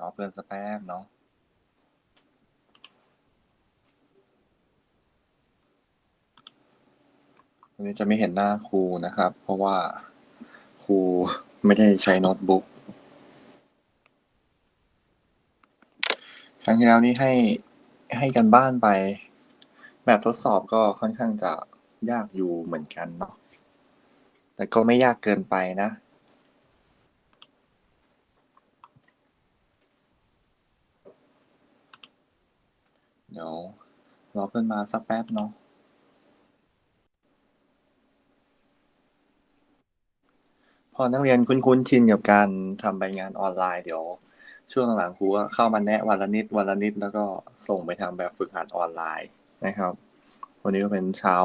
รอเพื่อนสักแป๊บเนาะวันนี้จะไม่เห็นหน้าครูนะครับ เพราะว่าครูไม่ได้ใช้โน้ตบุ๊กครั้งที่แล้วนี้ให้ให้กันบ้านไป แบบทดสอบก็ค่อนข้างจะยากอยู่เหมือนกันเนาะแต่ก็ไม่ยากเกินไปนะ เดี๋ยวรอเพื่อนมาสักแป๊บเนาะพอนักเรียนคุ้นๆชินกับการทำใบงานออนไลน์เดี๋ยว ช่วงหลังครูก็เข้ามาแนะวันละนิดวันละนิดแล้วก็ส่งไปทำแบบฝึกหัดออนไลน์นะครับ วันนี้ก็เป็นเช้า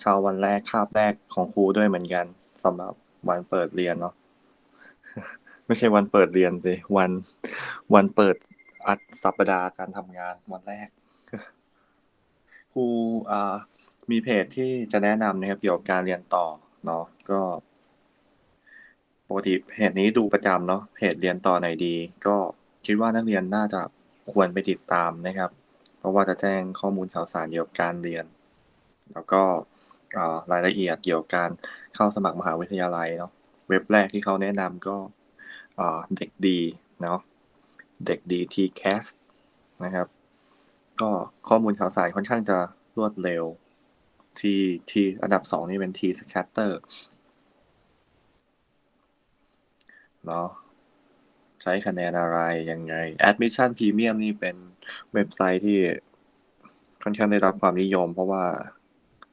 เช้าวันแรกคาบแรกของครูด้วยเหมือนกันสำหรับวันเปิดเรียนเนาะไม่ใช่วันเปิดเรียนสิวันวันเปิดอัดสัปดาห์การทำงานวันแรก ครูอ่ามีเพจที่จะแนะนำนะครับเกี่ยวกับการเรียนต่อเนาะก็ปกติเพจนี้ดูประจำเนาะเพจเรียนต่อไหนดี ก็คิดว่านักเรียนน่าจะควรไปติดตามนะครับ เพราะว่าจะแจ้งข้อมูลข่าวสารเกี่ยวกับการเรียน แล้วก็อ่ารายละเอียดเกี่ยวกับการเข้าสมัครมหาวิทยาลัยเนาะเว็บแรกที่เขาแนะนำก็อ่าเด็กดีเนาะเด็กดี TCAS นะครับ ก็ข้อมูลข่าวสารค่อนข้างจะรวดเร็ว ที่ที่อันดับสองนี่เป็น T scatter เนาะใช้คะแนนอะไรยังไง Admission Premium นี่เป็นเว็บไซต์ที่ค่อนข้างได้รับความนิยม เพราะว่า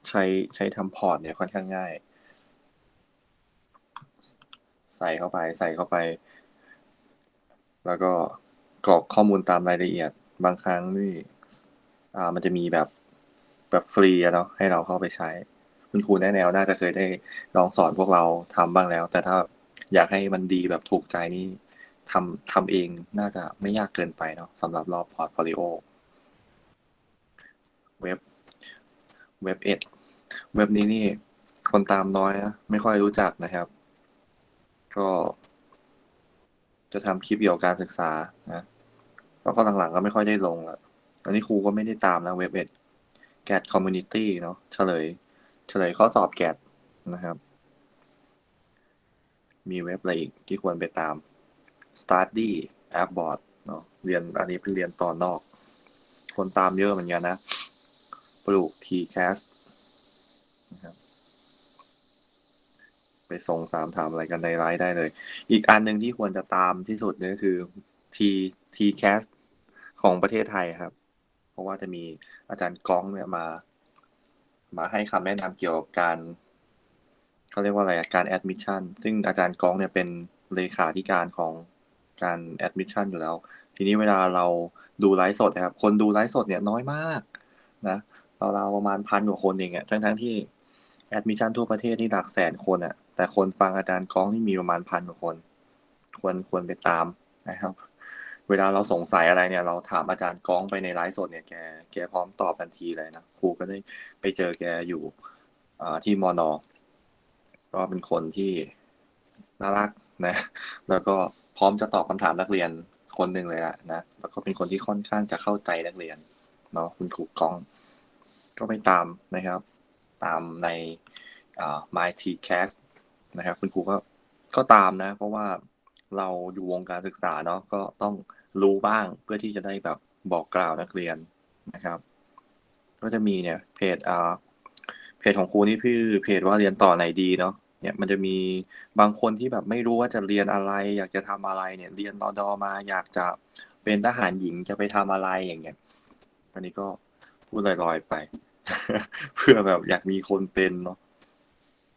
ใช้ใช้ทำพอร์ตเนี่ยค่อนข้างง่าย ใส่เข้าไปใส่เข้าไป แล้วก็กรอกข้อมูลตามรายละเอียดบางครั้งนี่ อ่ามันจะมีแบบแบบฟรีเนาะให้เราเข้าไปใช้ คุณครูแนะแนวน่าจะเคยได้ลองสอนพวกเราทำบ้างแล้ว แต่ถ้าอยากให้มันดีแบบถูกใจนี่ทำทำเองน่าจะไม่ยากเกินไปเนาะสำหรับรอบพอร์ตโฟลิโอเว็บเว็บเอ็ดเว็บนี้นี่ คนตามน้อยนะไม่ค่อยรู้จักนะครับ ก็ จะทำคลิปเกี่ยวกับการศึกษานะแล้วก็หลังๆก็ไม่ค่อยได้ลงละ ตอนนี้ครูก็ไม่ได้ตามนะเว็บเอ็ดแกดคอมมูนิตี้เนาะเฉลย เฉลยข้อสอบแกดนะครับ มีเว็บอะไรอีกที่ควรไปตาม Study Appboard เนาะเรียนอันนี้เป็นเรียนตอนนอก คนตามเยอะเหมือนกันนะ ปลูก TCAS นะครับไปส่งสามถามอะไรกันในไลฟ์ได้เลย อีกอันหนึ่งที่ควรจะตามที่สุดนี่ก็คือ T TCAS ของประเทศไทยครับ ราะว่าจะมีอาจารย์ก้องเนี่ยมา มาให้คำแนะนำเกี่ยวกับการเขาเรียกว่าอะไรการแอดมิชชั่นซึ่งอาจารย์ก้องเนี่ยเป็นเลขาธิการของการแอดมิชชั่นอยู่แล้ว ทีนี้เวลาเราดูไลฟ์สดนะครับ คนดูไลฟ์สดเนี่ยน้อยมากนะเราประมาณพันกว่าคนเองอะทั้งทั้งๆที่แอดมิชชั่นทั่วประเทศนี่หลักแสนคนอะแต่คนฟังอาจารย์ก้องนี่มีประมาณพันกว่าคน ควรควรไปตามนะครับ เวลาเราสงสัยอะไรเนี่ย เราถามอาจารย์ก้องไปในไลฟ์สดเนี่ยแกแกพร้อมตอบทันทีเลยนะครูก็ได้ไปเจอแกอยู่อ่าที่มอนอก็เป็นคนที่น่ารักนะ แล้วก็พร้อมจะตอบคำถามนักเรียนคนหนึ่งเลยอะนะแล้วก็เป็นคนที่ค่อนข้างจะเข้าใจนักเรียนเนาะคุณครูก้อง ก็ไปตามนะครับ ตามในอ่า My TCAS นะครับ คุณครูก็ก็ตามนะ เพราะว่าเราอยู่วงการศึกษาเนาะก็ต้อง รู้บ้างเพื่อที่จะได้แบบบอกกล่าวนักเรียนนะครับ ก็จะมีเนี่ยเพจอ่าเพจของครูนี่คือเพจว่าเรียนต่อไหนดีเนาะเนี่ยมันจะมีบางคนที่แบบไม่รู้ว่าจะเรียนอะไร อยากจะทำอะไรเนี่ยเรียนรอดอมา อยากจะเป็นทหารหญิงจะไปทำอะไรอย่างเงี้ยอันนี้ก็พูดลอยๆไป เพื่อแบบอยากมีคนเป็นเนาะ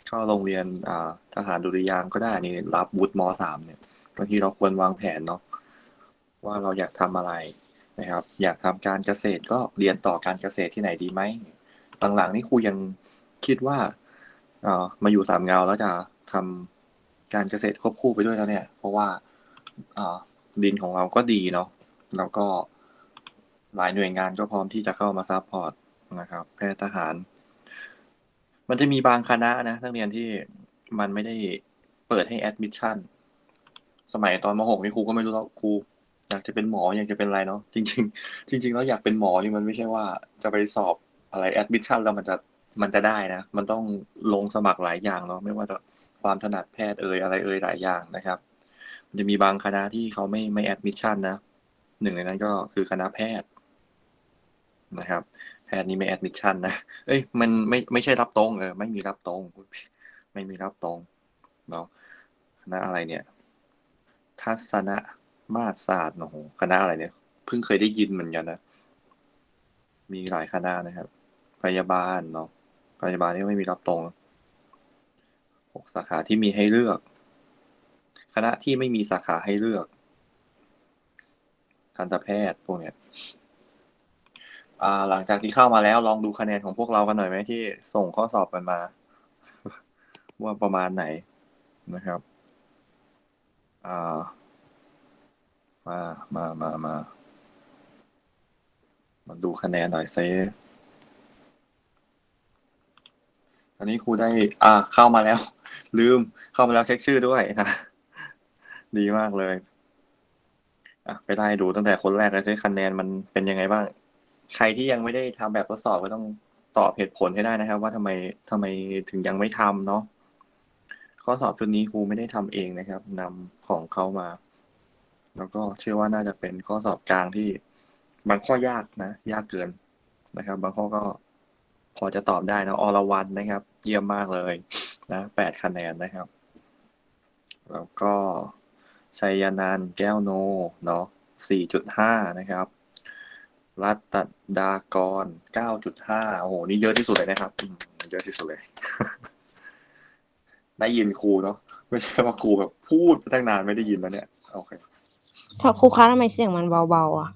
เข้าโรงเรียนอ่าทหารดุริยางก็ได้นี่รับวุฒิมสามเนี่ยบางทีเราควรวางแผนเนาะ ว่าเราอยากทำอะไรนะครับ อยากทำการเกษตรก็เรียนต่อการเกษตรที่ไหนดีไหมหลังๆนี่ครูยังคิดว่าเออมาอยู่สามเงาแล้วจะทำการเกษตรควบคู่ไปด้วยแล้วเนี่ย เพราะว่าเออดินของเราก็ดีเนาะแล้วก็หลายหน่วยงานก็พร้อมที่จะเข้ามาซัพพอร์ตนะครับ แพทย์ทหาร มันจะมีบางคณะนะนักเรียนที่มันไม่ได้เปิดให้แอดมิชชั่น สมัยตอนมหกนี่ครูก็ไม่รู้แล้วครู อยากจะเป็นหมออยากจะเป็นอะไรเนาะจริง ๆ จริง ๆ แล้วอยากเป็นหมอนี่มันไม่ใช่ว่าจะไปสอบอะไรแอดมิชชั่นแล้วมันจะมันจะได้นะ มันต้องลงสมัครหลายอย่างเนาะไม่ว่าจะความถนัดแพทย์เอ่ยอะไรเอ่ยหลายอย่างนะครับ มันจะมีบางคณะที่เขาไม่ไม่แอดมิชชั่นนะหนึ่งในนั้นก็คือคณะแพทย์นะครับ แพทย์นี่ไม่แอดมิชชั่นนะเอ้ยมันไม่ไม่ใช่รับตรงเออไม่มีรับตรง ไม่มีรับตรงเนาะคณะอะไรเนี่ยทัศนะ มาศาสตร์โอ้โหคณะอะไรเนี่ยเพิ่งเคยได้ยินเหมือนกันนะมีหลายคณะนะครับ พยาบาลเนาะพยาบาลนี่ไม่มีรับตรงหกสาขาที่มีให้เลือก คณะที่ไม่มีสาขาให้เลือกทันตแพทย์พวกเนี้ยหลังจากที่เข้ามาแล้วลองดูคะแนนของพวกเรากันหน่อยไหมที่ส่งข้อสอบกันมา ว่าประมาณไหนนะครับ อ่า มามามามามาดูคะแนนหน่อยเซอันนี้ครูได้ อ่า เข้ามาแล้ว ลืม เข้ามาแล้วเช็คชื่อด้วยนะ ดีมากเลย อะ ไปไล่ดูตั้งแต่คนแรกเลยซิคะแนนมันเป็นยังไงบ้าง ใครที่ยังไม่ได้ทำแบบทดสอบก็ต้องตอบเหตุผลให้ได้นะครับ ว่าทำไมทำไมถึงยังไม่ทำเนาะ ข้อสอบชุดนี้ครูไม่ได้ทำเองนะครับนำของเขามา แล้วก็เชื่อว่าน่าจะเป็นข้อสอบกลางที่บางข้อยากนะ ยากเกินนะครับ บางข้อก็พอจะตอบได้นะอรวันนะครับ เยี่ยมมากเลยนะแปดคะแนนนะครับ แล้วก็ชัยนันแก้วโนเนาะสี่จุดห้านะครับ รัตดากรเก้าจุดห้าโอ้โห นี่เยอะที่สุดเลยนะครับ เยอะที่สุดเลย ได้ยินครูเนาะไม่ใช่ว่าครูแบบพูดไปตั้งนานไม่ได้ยินแล้วเนี่ย โอเค ถ้าครูคะทำไมเสียงมันเบาๆอะ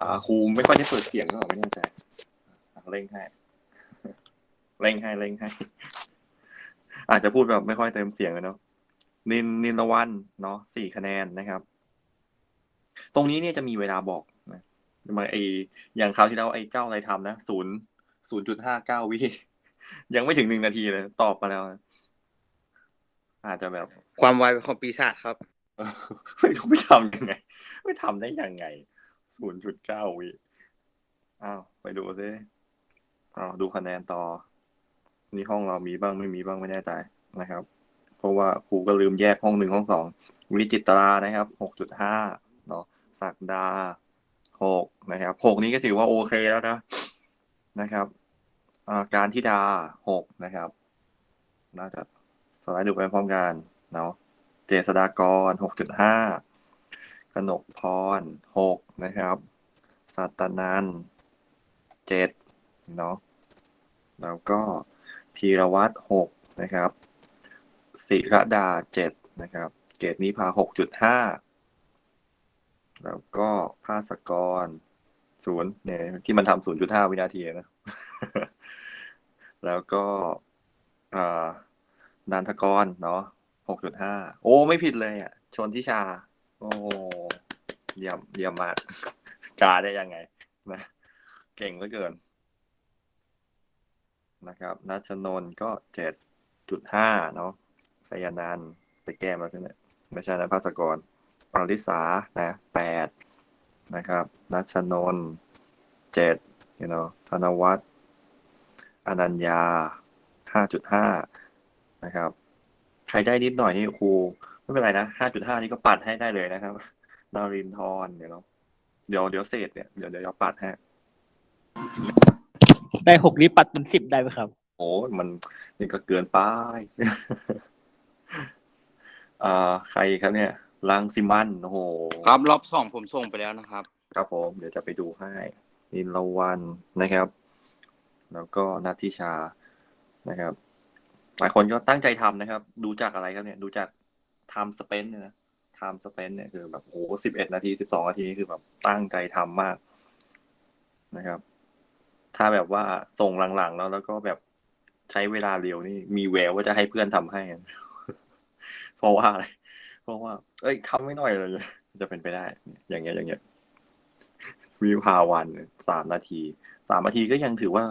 อ่าครูไม่ค่อยได้เปิดเสียงก็ไม่แน่ใจอะเร่งให้เร่งให้เร่งให้ อาจจะพูดแบบไม่ค่อยเต็มเสียงอะเนาะนินนินละวันเนาะสี่คะแนนนะครับ ตรงนี้เนี่ยจะมีเวลาบอกนะมาไออย่างคราวที่แล้วไอ้เจ้าอะไรทำนะศูนย์ศูนย์จุดห้าเก้าวิยังไม่ถึงหนึ่งนาทีเลย ตอบมาแล้วนะอาจจะแบบความไวเป็นของปีศาจครับเออ ไม่รู้ไปทำยังไง ไม่ทำได้ยังไงศูนย์จุดเก้าวิอ้าวไปดูซิอ้าวดูคะแนนต่อ นี่ห้องเรามีบ้างไม่มีบ้างไม่แน่ใจนะครับ เพราะว่าครูก็ลืมแยกห้องหนึ่งห้องสองวิจิตรานะครับหกจุดห้าเนาะศักดาหกนะครับหกนี้ก็ถือว่าโอเคแล้วนะนะครับอ่าการทิดาหกนะครับ น่าจะสไลด์ดูไปพร้อมกันเนาะ จษฎากร6.5กนกพร6นะครับสัตนัน7เนาะแล้วก็พีรวัตร6นะครับศิรดา7นะครับ เกตนิพา6.5แล้วก็ภาสกรศูนย์เนี่ยที่มันทำ0.5วินาทีนะ แล้วก็นันทกรเนาะ หกจุดห้าโอ้ไม่ผิดเลยอะ ชนทิชา โอ้เยี่ยมเยี่ยมมากกาได้ยังไงนะเก่งเหลือเกิน นะครับนัชนนก็เจ็ดจุดห้าเนาะสยานันไปแก้มาใช่ไหมไม่ใช่นะภาสกรอริสานะแปดนะครับนัชนนเจ็ดเนาะธนวัฒน์อนัญญาห้าจุดห้านะครับ ใครได้นิดหน่อยนี่ครูไม่เป็นไรนะห้าจุดห้านี่ก็ปัดให้ได้เลยนะครับนารินทรเดี๋ยวเนาะเดี๋ยวเดี๋ยวเศษเนี่ยเดี๋ยวเดี๋ยวปัดให้ได้หกนี้ปัดเป็นสิบได้ไหมครับ โอ้มันนี่ก็เกินไปอ่าใครครับเนี่ยลังสิมันโอ้โหครับรอบสองผมส่งไปแล้วนะครับ ครับผม เดี๋ยวจะไปดูให้นินละวันนะครับ แล้วก็นัทธิชานะครับ หลายคนก็ตั้งใจทำนะครับ ดูจากอะไรครับเนี่ย ดูจาก time spent เนี่ยนะ time spent เนี่ยคือแบบโอ้สิบเอ็ดนาทีสิบสองนาทีนี่คือแบบตั้งใจทำมากนะครับ ถ้าแบบว่าส่งหลังๆแล้วแล้วก็แบบใช้เวลาเร็วนี่ มีแววว่าจะให้เพื่อนทำให้ เพราะว่าอะไร เพราะว่า เอ้ยทำไม่หน่อยเลยจะเป็นไปได้ อย่างเงี้ยอย่างเงี้ยวิวพาวันสามนาทีสามนาทีก็ยังถือว่า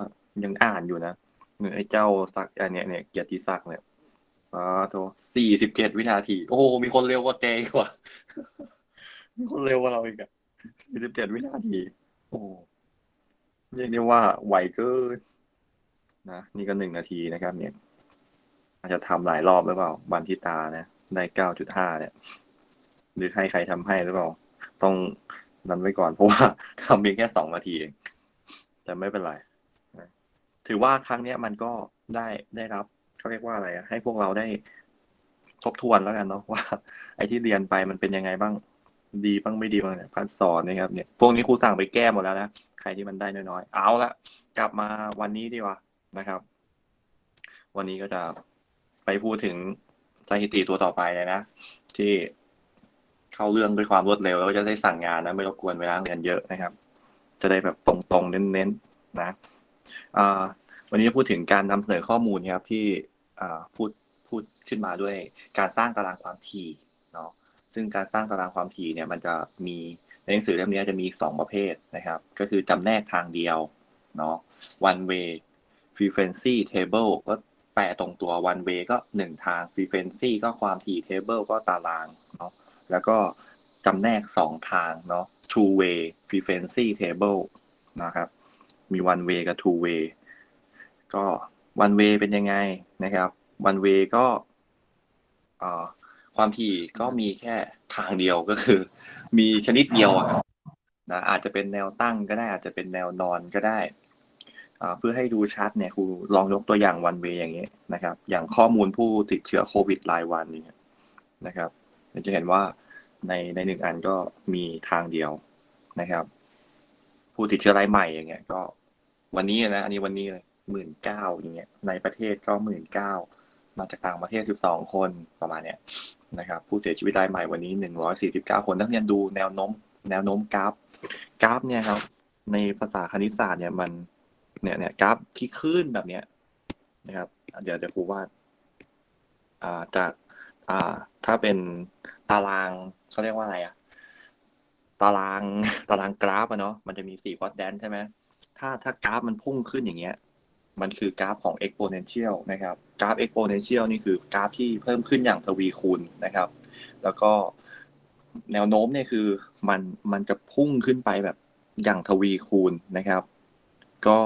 ยังอ่านอยู่นะ ไอ้เจ้าศักดิ์อันเนี้ยเนี่ยเกียรติศักดิ์เนี่ยอ๋อโทสี่สิบเจ็ดวินาที โอ้โหมีคนเร็วกว่าแกอีกว่ามีคนเร็วกว่าเราอีกอะ47วินาที โอ้เรียกได้ว่าไวเกินนะนี่ก็หนึ่งนาทีนะครับ เนี่ย อาจจะทำหลายรอบหรือเปล่าบันทิตานะได้9.5เนี่ยหรือให้ใครทำให้หรือเปล่า ต้องนั้นไว้ก่อนเพราะว่าทำเพียงแค่สองนาทีเองแต่ไม่เป็นไร ถือว่าครั้งเนี้ยมันก็ได้ได้รับเขาเรียกว่าอะไรอะให้พวกเราได้ทบทวนแล้วกันเนาะว่า ไอ้ที่เรียนไปมันเป็นยังไงบ้างดีบ้างไม่ดีบ้างเนี่ยพันสอนนะครับเนี่ยพวกนี้ครูสั่งไปแก้หมดแล้วนะใครที่มันได้น้อยๆเอาละกลับมาวันนี้ดีกว่านะครับ วันนี้ก็จะไปพูดถึงสถิติตัวต่อไปเลยนะที่เข้าเรื่องด้วยความรวดเร็ว แล้วก็จะได้สั่งงานนะไม่รบกวนเวลาเรียนเยอะนะครับ จะได้แบบตรงๆเน้นๆนะอ่า วันนี้พูดถึงการนำเสนอข้อมูลครับที่พูดพูดขึ้นมาด้วยการสร้างตารางความถี่เนาะซึ่งการสร้างตารางความถี่เนี่ยมันจะมีในหนังสือเล่มนี้จะมีสองประเภทนะครับ ก็คือจำแนกทางเดียวเนาะ one way frequency table ก็แปลตรงตัว one way ก็หนึ่งทาง frequency ก็ความถี่ table ก็ตารางเนาะแล้วก็จำแนกสองทางเนาะ two way frequency table นะครับ มี one way กับ two way ก็ one way เป็นยังไงนะครับ one way ก็ความถี่ก็มีแค่ทางเดียวก็คือ มีชนิดเดียวอะนะอาจจะเป็นแนวตั้งก็ได้ อาจจะเป็นแนวนอนก็ได้อ่าเพื่อให้ดูชัดเนี่ยครูลองยกตัวอย่าง one way อย่างนี้นะครับ อย่างข้อมูลผู้ติดเชื้อโควิดรายวันนี้นะครับจะเห็นว่าในในหนึ่งอันก็มีทางเดียวนะครับ ผู้ติดเชื้อรายใหม่อย่างเงี้ย ก็วันนี้นะ อันนี้วันนี้เลย หมื่นเก้าอย่างเงี้ยในประเทศก็หมื่นเก้ามาจากต่างประเทศสิบสองคนประมาณเนี้ยนะครับผู้เสียชีวิตรายใหม่วันนี้หนึ่งร้อยสี่สิบเก้าคนนักเรียนดูแนวโน้มแนวโน้มกราฟกราฟเนี่ยครับ ในภาษาคณิตศาสตร์เนี่ยมันเนี่ยเนี่ยกราฟที่ขึ้นแบบเนี้ยนะครับ เดี๋ยวเดี๋ยวครูวาดอ่าจากอ่าถ้าเป็นตารางเขาเรียกว่าอะไรอะตารางตารางกราฟอะเนาะมันจะมีสี่ควอดแดนใช่ไหมถ้าถ้ากราฟมันพุ่งขึ้นอย่างเงี้ย มันคือกราฟของ exponential นะครับ กราฟ exponential นี่คือกราฟที่เพิ่มขึ้นอย่างทวีคูณนะครับ แล้วก็แนวโน้มเนี่ยคือมันมันจะพุ่งขึ้นไปแบบอย่างทวีคูณนะครับ ก็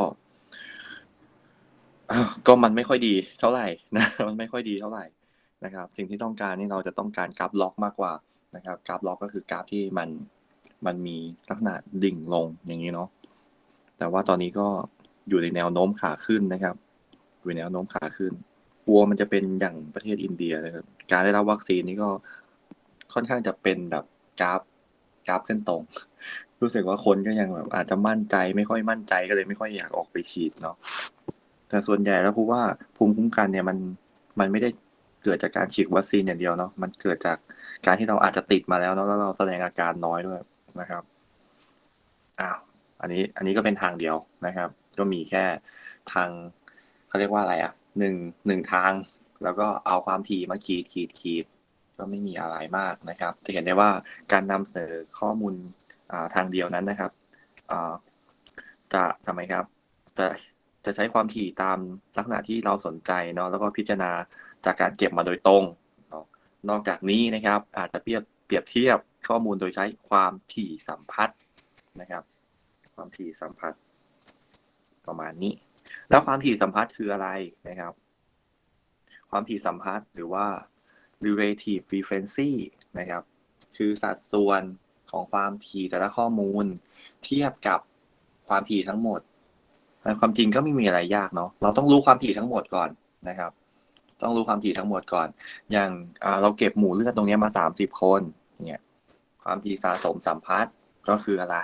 ก็มันไม่ค่อยดีเท่าไหร่นะมันไม่ค่อยดีเท่าไหร่นะครับ สิ่งที่ต้องการนี่เราจะต้องการกราฟล็อกมากกว่านะครับกราฟล็อกก็คือกราฟที่มันมันมีลักษณะดิ่งลงอย่างนี้เนาะแต่ว่าตอนนี้ก็ อยู่ในแนวโน้มขาขึ้นนะครับ อยู่ในแนวโน้มขาขึ้นกลัวมันจะเป็นอย่างประเทศอินเดียเลยครับ การได้รับวัคซีนนี่ก็ค่อนข้างจะเป็นแบบกราฟกราฟเส้นตรง รู้สึกว่าคนก็ยังแบบอาจจะมั่นใจไม่ค่อยมั่นใจก็เลยไม่ค่อยอยากออกไปฉีดเนาะแต่ส่วนใหญ่แล้วพูดว่าภูมิคุ้มกันเนี่ยมันมันไม่ได้เกิดจากการฉีดวัคซีนอย่างเดียวเนาะมันเกิดจากการที่เราอาจจะติดมาแล้วเนาะแล้วเราแสดงอาการน้อยด้วยนะครับอ้าวอันนี้อันนี้ก็เป็นทางเดียวนะครับ ก็มีแค่ทางเขาเรียกว่าอะไรอะหนึ่งหนึ่งทาง แล้วก็เอาความถี่มาขีดขีดขีดก็ไม่มีอะไรมากนะครับ จะเห็นได้ว่าการนำเสนอข้อมูลอ่าทางเดียวนั้นนะครับอ่าจะทำไมครับ จะจะใช้ความถี่ตามลักษณะที่เราสนใจเนาะแล้วก็พิจารณาจากการเก็บมาโดยตรงนาะนอกจากนี้นะครับ อาจจะเปรียบเปรียบเทียบข้อมูลโดยใช้ความถี่สัมพัทธ์นะครับ ความถี่สัมพัทธ์ ประมาณนี้ แล้วความถี่สัมพัทธ์คืออะไรนะครับ ความถี่สัมพัทธ์หรือว่า relative frequency นะครับ คือสัดส่วนของความถี่แต่ละข้อมูล เทียบกับความถี่ทั้งหมดความจริงก็ไม่มีอะไรยากเนาะเราต้องรู้ความถี่ทั้งหมดก่อนนะครับ ต้องรู้ความถี่ทั้งหมดก่อน อย่างเราเก็บหมู่เลือดตรงนี้มาสามสิบคนเนี่ยความถี่สะสมสัมพัทธ์ก็คืออะไร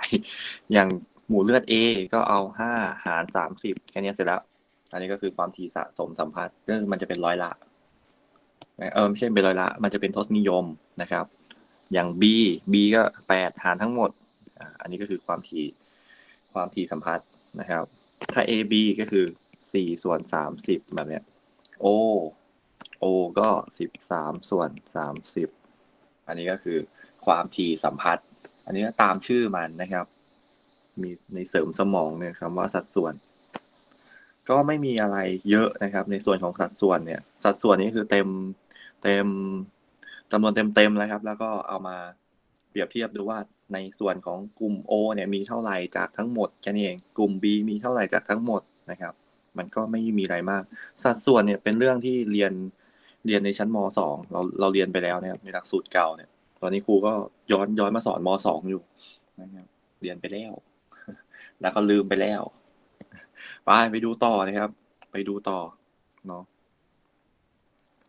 อย่าง หมู่เลือด A ก็เอาห้าหารสามสิบแค่นี้เสร็จแล้ว อันนี้ก็คือความถี่สะสมสัมพัทธ์ก็คือมันจะเป็นร้อยละ เออไม่ใช่เป็นร้อยละ มันจะเป็นทศนิยมนะครับ อย่าง B B ก็แปดหารทั้งหมด อันนี้ก็คือความถี่ความถี่สัมพัทธ์นะครับ ถ้า AB ก็คือสี่ส่วนสามสิบแบบเนี้ย O O ก็สิบสามส่วนสามสิบอันนี้ก็คือความถี่สัมพัทธ์อันนี้ก็ตามชื่อมันนะครับ มีในเสริมสมองเนี่ยคำว่าสัดส่วน ก็ไม่มีอะไรเยอะนะครับ ในส่วนของสัดส่วนเนี่ย สัดส่วนนี้คือเต็มเต็มจำนวนเต็มๆเลยครับ แล้วก็เอามาเปรียบเทียบดูว่าในส่วนของกลุ่ม O เนี่ยมีเท่าไหร่จากทั้งหมดแค่นี้เองกลุ่ม B มีเท่าไหร่จากทั้งหมดนะครับ มันก็ไม่มีอะไรมาก สัดส่วนเนี่ยเป็นเรื่องที่เรียนเรียนในชั้นมสองเราเราเรียนไปแล้วนะครับในหลักสูตรเก่าเนี่ย ตอนนี้ครูก็ย้อนย้อนมาสอนมสองอยู่นะครับเรียนไปแล้ว แล้วก็ลืมไปแล้วไปไปดูต่อนะครับ ไปดูต่อเนาะ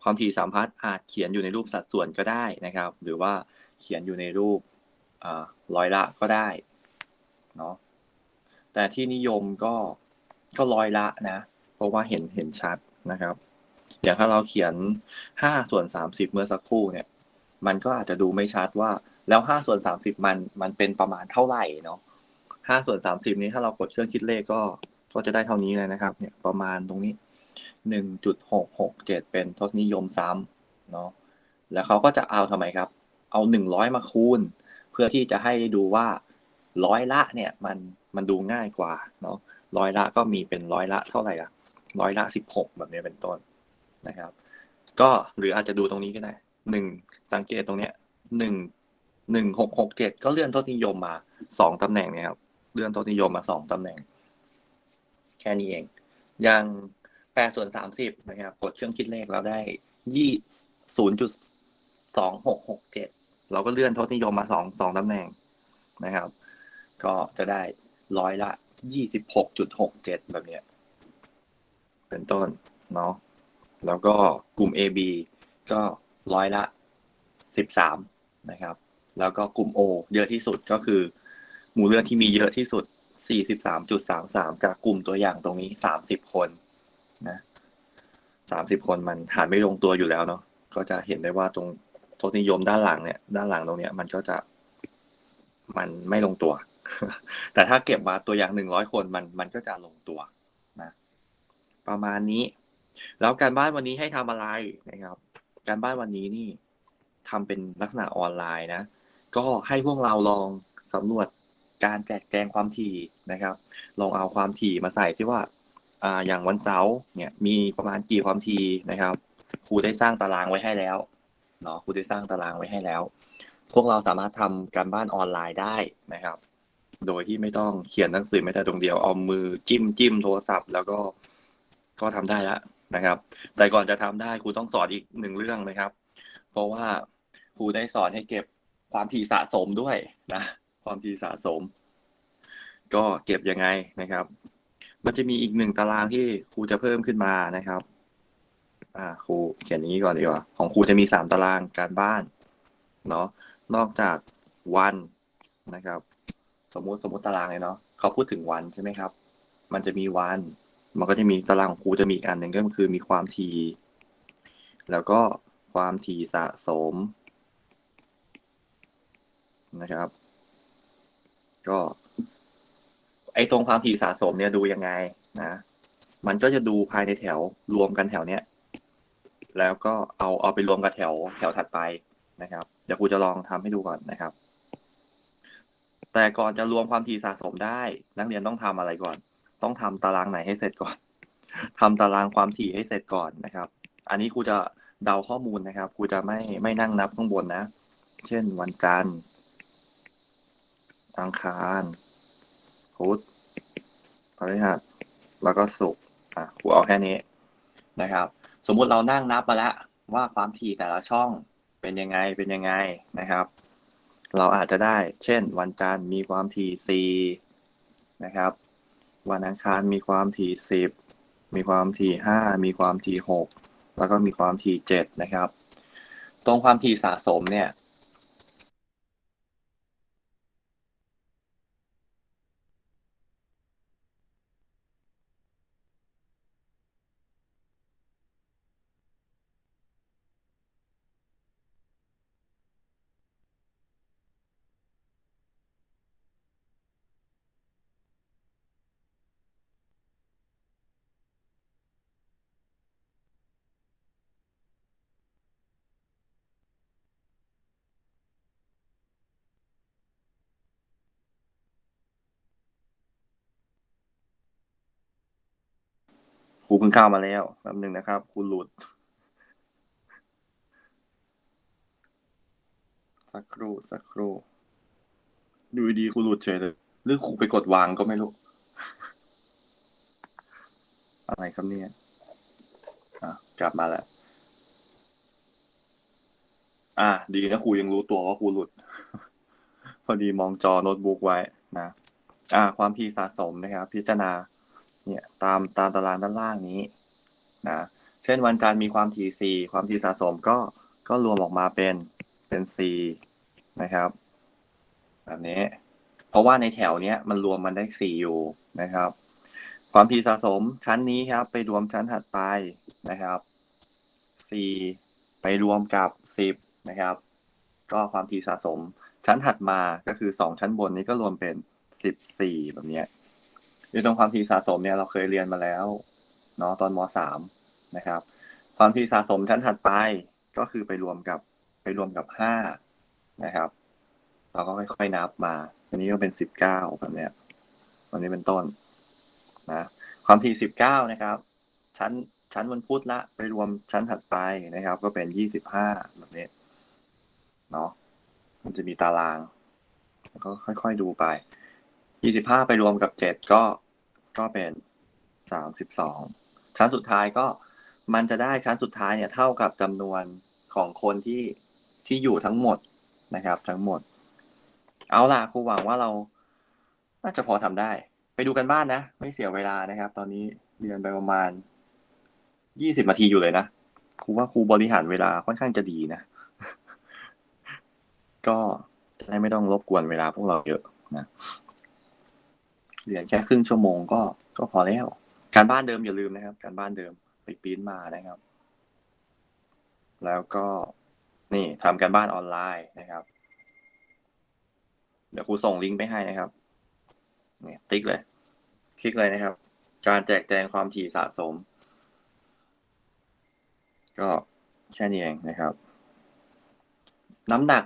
ความถี่สัมพัทอาจเขียนอยู่ในรูปสัดส่วนก็ได้นะครับ หรือว่าเขียนอยู่ในรูปร้อยละก็ได้เนาะแต่ที่นิยมก็ก็ร้อยละนะ เพราะว่าเห็นเห็นชัดนะครับ อย่างถ้าเราเขียนห้าส่วนสามสิบเมื่อสักครู่เนี่ย มันก็อาจจะดูไม่ชัดว่าแล้วห้าส่วนสามสิบมันมันเป็นประมาณเท่าไหร่เนาะ ห้าส่วนสามสิบนี้ถ้าเรากดเครื่องคิดเลขก็ก็จะได้เท่านี้เลยนะครับ เนี่ยประมาณตรงนี้หนึ่งจุดหกหกเจ็ดเป็นทศนิยมซ้ำเนาะแล้วเขาก็จะเอาทำไมครับ เอาหนึ่งร้อยมาคูณ เพื่อที่จะให้ด้ดูว่าร้อยละเนี่ยมันมันดูง่ายกว่าเนาะร้อยละก็มีเป็นร้อยละเท่าไหร่ละร้อยละสิบหกแบบนี้เป็นต้นนะครับ ก็หรืออาจจะดูตรงนี้ก็ได้หนึ่งสังเกตตรงเนี้ยหนึ่งหนึ่งหกหกเจ็ดก็เลื่อนทศนิยมมาสองตำแหน่งเนี่ยครับ เลื่อนทศนิยมมาสองตำแหน่ง แค่นี้เอง อย่างแปดส่วนสามสิบนะครับกดเครื่องคิดเลขเราได้ยี่ศูนย์จุดสองหกหกเจ็ดเราก็เลื่อนทศนิยมมาสองสองตำแหน่งนะครับ ก็จะได้ร้อยละยี่สิบหกจุดหกเจ็ดแบบเนี้ย เป็นต้นเนาะแล้วก็กลุ่ม AB ก็ร้อยละสิบสามนะครับ แล้วก็กลุ่ม O เยอะที่สุดก็คือ หมู่เลือที่มีเยอะที่สุดสี่สิบสามจุดสากกลุ่มตัวอย่างตรงนี้สามสิบคนนะสามสิบคนมันหารไม่ลงตัวอยู่แล้วเนาะ ก็จะเห็นได้ว่าตรงทศนิยมด้านหลังเนี่ย ด้านหลังตรงเนี้ยมันก็จะมันไม่ลงตัว แต่ถ้าเก็บมาตัวอย่างหนึ่งร้อยคนมันมันก็จะลงตัวนะ ประมาณนี้ แล้วการบ้านวันนี้ให้ทำอะไรนะครับ การบ้านวันนี้นี่ทำเป็นลักษณะออนไลน์นะ ก็ให้พวกเราลองสำรวจ การแจกแจงความถี่นะครับ ลองเอาความถี่มาใส่ที่ว่าอ่าอย่างวันเสาร์เนี่ยมีประมาณกี่ความถี่นะครับ ครูได้สร้างตารางไว้ให้แล้วเนาะครูได้สร้างตารางไว้ให้แล้ว พวกเราสามารถทำการบ้านออนไลน์ได้นะครับ โดยที่ไม่ต้องเขียนหนังสือไม่แต่ตรงเดียวเอามือจิ้มจิ้มโทรศัพท์ แล้วก็ก็ทำได้แล้วนะครับ แต่ก่อนจะทำได้ครูต้องสอนอีกหนึ่งเรื่องนะครับ เพราะว่าครูได้สอนให้เก็บความถี่สะสมด้วยนะ ความถี่สะสม ก็เก็บยังไงนะครับ มันจะมีอีกหนึ่งตารางที่ครูจะเพิ่มขึ้นมานะครับ อ่าครูเขียนอย่างนี้ก่อนดีกว่า ของครูจะมีสามตารางการบ้านเนาะนอกจากวันนะครับ สมมุติสมมุติตารางเลยเนาะเขาพูดถึงวันใช่ไหมครับ มันจะมีวัน มันก็จะมีตารางของครูจะมีอีกอันหนึ่งก็คือมีความถี่แล้วก็ความถี่สะสมนะครับ ก็ ไอ้ตรงความถี่สะสมเนี่ยดูยังไงนะมันก็จะดูภายในแถวรวมกันแถวเนี้ยแล้วก็เอาเอาไปรวมกับแถวแถวถัดไปนะครับ เดี๋ยวครูจะลองทำให้ดูก่อนนะครับ แต่ก่อนจะรวมความถี่สะสมได้ นักเรียนต้องทำอะไรก่อน ต้องทำตารางไหนให้เสร็จก่อนทำตารางความถี่ให้เสร็จก่อนนะครับ อันนี้ครูจะเดาข้อมูลนะครับครูจะไม่ไม่นั่งนับข้างบนนะ เช่นวันจันทร์ อังคารพุธพฤหัสแล้วก็ศุกร์อะครูเอาแค่นี้นะครับ สมมุติเรานั่งนับมาแล้วว่าความถี่แต่ละช่องเป็นยังไงเป็นยังไงนะครับ เราอาจจะได้ เช่น วันจันทร์มีความถี่สี่นะครับ วันอังคารมีความถี่สิบมีความถี่ห้ามีความถี่หกแล้วก็มีความถี่เจ็ดนะครับ ตรงความถี่สะสมเนี่ย รูเพิ่งเข้ามาแล้วแป๊บหนึ่งนะครับครูหลุด สักครู่สักครู่ดูดีครูหลุดเฉยเลยหรือครูไปกดวางก็ไม่รู้ อะไรครับเนี่ยอะกลับมาแล้วอะดีนะครูยังรู้ตัวว่าครูหลุด พอดีมองจอโน้ตบุ๊กไว้นะ อ่าความถี่สะสมนะครับ พิจารณา เนี่ยตามตามตารางด้านล่างนี้นะเช่นวันจันทร์มีความถี่ 4 ความถี่สะสมก็ก็รวมออกมาเป็นเป็น 4 นะครับ แบบนี้ เพราะว่าในแถวเนี้ยมันรวมมันได้ 4 อยู่นะครับ ความถี่สะสมชั้นนี้ครับ ไปรวมชั้นถัดไปนะครับ 4 ไปรวมกับ 10 นะครับ ก็ความถี่สะสมชั้นถัดมาก็คือ 2 ชั้นบนนี้ก็รวมเป็น 14 แบบเนี้ยในตรงความถี่สะสมเนี่ยเราเคยเรียนมาแล้วเนาะตอนม .3 นะครับ ความถี่สะสมชั้นถัดไปก็คือไปรวมกับไปรวมกับ5นะครับ เราก็ค่อยๆนับมา อันนี้ก็เป็น19แบบเนี้ยวันนี้เป็นต้นนะความถี่19นะครับ ชั้นชั้นวันพุธละไปรวมชั้นถัดไปนะครับ ก็เป็น25แบบนี้เนาะมันจะมีตาราง แล้วก็ค่อยๆดูไป25ไปรวมกับ7ก็ ก็เป็น32ชั้นสุดท้ายก็มันจะได้ชั้นสุดท้ายเนี่ยเท่ากับจำนวนของคนที่ที่อยู่ทั้งหมดนะครับ ทั้งหมด เอาล่ะครูหวังว่าเรา น่าจะพอทำได้ ไปดูกันบ้านนะ ไม่เสียเวลานะครับ ตอนนี้เรียนไปประมาณ20นาทีอยู่เลยนะครูว่าครูบริหารเวลาค่อนข้างจะดีนะ ก็จะได้ไม่ต้องรบกวนเวลาพวกเราเยอะนะ เรียนแค่ครึ่งชั่วโมงก็ก็พอแล้ว การบ้านเดิมอย่าลืมนะครับ การบ้านเดิมไปปริ้นมานะครับ แล้วก็นี่ทำการบ้านออนไลน์นะครับ เดี๋ยวครูส่งลิงก์ไปให้นะครับเนี่ยติ๊กเลย คลิกเลยนะครับ การแจกแจงความถี่สะสม ก็แค่นี้เองนะครับ น้ำหนัก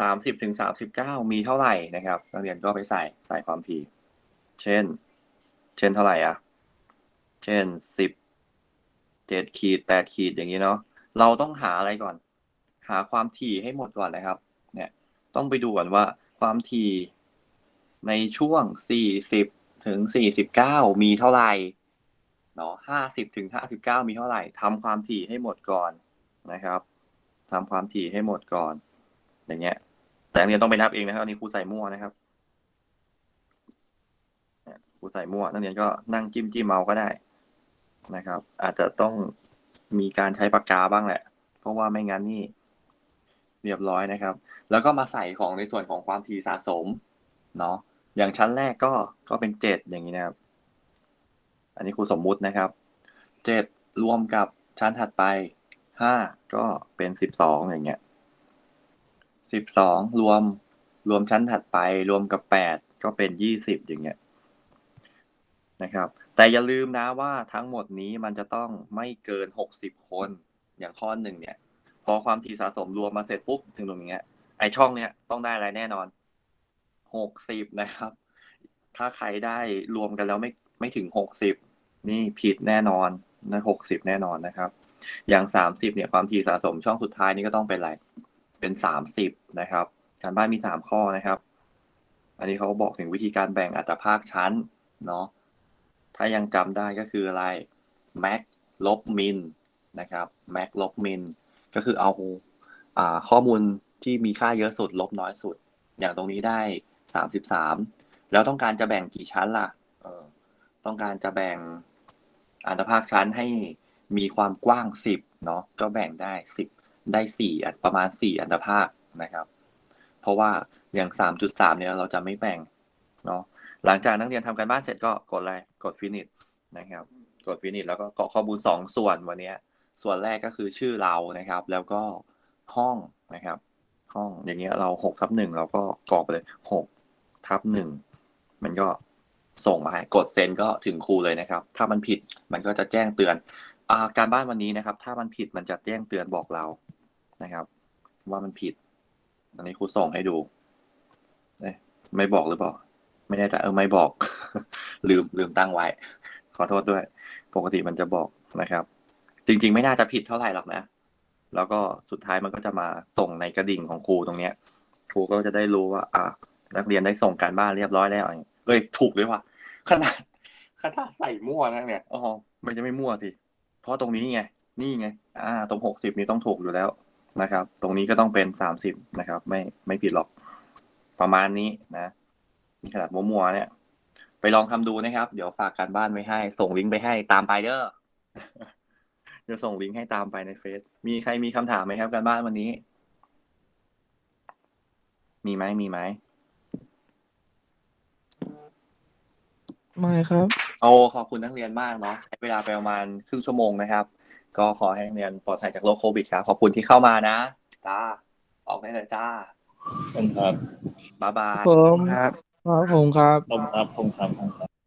สามสิบถึงสามสิบเก้ามีเท่าไหร่นะครับนักเรียนก็ไปใส่ใส่ความถี่ เช่น เช่นเท่าไหร่อะ เช่นสิบเจ็ดขีดแปดขีดอย่างนี้เนาะเราต้องหาอะไรก่อน หาความถี่ให้หมดก่อนนะครับ เนี่ย ต้องไปดูก่อนว่า ความถี่ในช่วงสี่สิบถึงสี่สิบเก้ามีเท่าไหร่เนาะห้าสิบถึงห้าสิบเก้ามีเท่าไหร่ทำความถี่ให้หมดก่อนนะครับทำความถี่ให้หมดก่อน อย่างเงี้ย แต่นักเรียนต้องไปนับเองนะครับอันนี้ครูใส่มั่วนะครับ ครูใส่มั่วนักเรียนก็นั่งจิ้มจิ้มเมาก็ได้นะครับ อาจจะต้องมีการใช้ปากกาบ้างแหละ เพราะว่าไม่งั้นนี่เรียบร้อยนะครับ แล้วก็มาใส่ของในส่วนของความถี่สะสมเนาะอย่างชั้นแรกก็ก็เป็นเจ็ดอย่างนี้นะครับ อันนี้ครูสมมุตินะครับเจ็ดรวมกับชั้นถัดไปห้าก็เป็นสิบสองอย่างเงี้ยสิบสองรวมรวมชั้นถัดไปรวมกับแปดก็เป็นยี่สิบอย่างเงี้ย นะครับ แต่อย่าลืมนะว่าทั้งหมดนี้มันจะต้องไม่เกินหกสิบคนอย่างข้อหนึ่งเนี่ย พอความถี่สะสมรวมมาเสร็จปุ๊บถึงตรงนี้ไอช่องเนี้ยต้องได้อะไรแน่นอนหกสิบนะครับ ถ้าใครได้รวมกันแล้วไม่ไม่ถึงหกสิบนี่ผิดแน่นอนนะหกสิบแน่นอนนะครับ อย่างสามสิบเนี่ยความถี่สะสมช่องสุดท้ายนี่ก็ต้องเป็นอะไรเป็นสามสิบนะครับ การบ้านมีสามข้อนะครับอันนี้เขาบอกถึงวิธีการแบ่งอัตราภาคชั้นเนาะ ถ้ายังจำได้ก็คืออะไร max ลบ min นะครับ max ลบ min ก็คือเอาอาข้อมูลที่มีค่าเยอะสุด ลบน้อยสุด อย่างตรงนี้ได้สามสิบสามแล้วต้องการจะแบ่งกี่ชั้นล่ะต้องการจะแบ่งอัตภาคชั้นให้มีความกว้างสิบเนาะก็แบ่งได้สิบได้สี่ประมาณสี่อัตภาคนะครับ เพราะว่าอย่างสามจุดสามเนี่ยเราจะไม่แบ่งเนาะ หลังจากนักเรียนทำการบ้านเสร็จก็กดอะไรกด finish นะครับ กด finish แล้วก็กรอกข้อมูลสองส่วนวันนี้ส่วนแรกก็คือชื่อเรานะครับ แล้วก็ห้องนะครับ ห้องอย่างเงี้ยเราหกทับหนึ่งเราก็กรอกไปเลยหกทับหนึ่งมันก็ส่งมาให้กดเซ็นก็ถึงครูเลยนะครับ ถ้ามันผิดมันก็จะแจ้งเตือนอาการบ้านวันนี้นะครับ ถ้ามันผิดมันจะแจ้งเตือนบอกเรานะครับ ว่ามันผิด อันนี้ครูส่งให้ดูเอ๊ะไม่บอกหรือเปล่า ไม่แน่ใจเออไม่บอก ลืมลืมตั้งไว้ ขอโทษด้วย ปกติมันจะบอกนะครับ จริง ๆ ไม่น่าจะผิดเท่าไหร่หรอกนะ แล้วก็สุดท้ายมันก็จะมาส่งในกระดิ่งของครูตรงเนี้ย ครูก็จะได้รู้ว่า อะนักเรียนได้ส่งการบ้านเรียบร้อยแล้วเอ้ยถูกด้วยว่ะขนาดขนาดใส่มั่วนะเนี่ยอ๋อมันจะไม่มั่วสิเพราะตรงนี้ไงนี่ไง อ่า ตรงหกสิบนี้ต้องถูกอยู่แล้วนะครับ ตรงนี้ก็ต้องเป็นสามสิบนะครับ ไม่ไม่ผิดหรอก ประมาณนี้นะ นี่ขนาดมั่วๆเนี่ย ไปลองทำดูนะครับ เดี๋ยวฝากการบ้านไว้ให้ ส่งลิงก์ไปให้ตามไปเด้อเดี๋ยวส่งลิงก์ให้ตามไปในเฟซมีใครมีคำถามไหมครับการบ้านวันนี้ มีไหมมีไหมไม่ครับ โอ้ขอบคุณนักเรียนมากเนาะใช้เวลาไปประมาณครึ่งชั่วโมงนะครับ ก็ขอให้นักเรียนปลอดภัยจากโรคโควิดครับ ขอบคุณที่เข้ามานะ จ้า ออกได้เลยจ้าผมครับบ๊ายบายผมครับ ครับผมครับ ผมครับผมครับผมครับ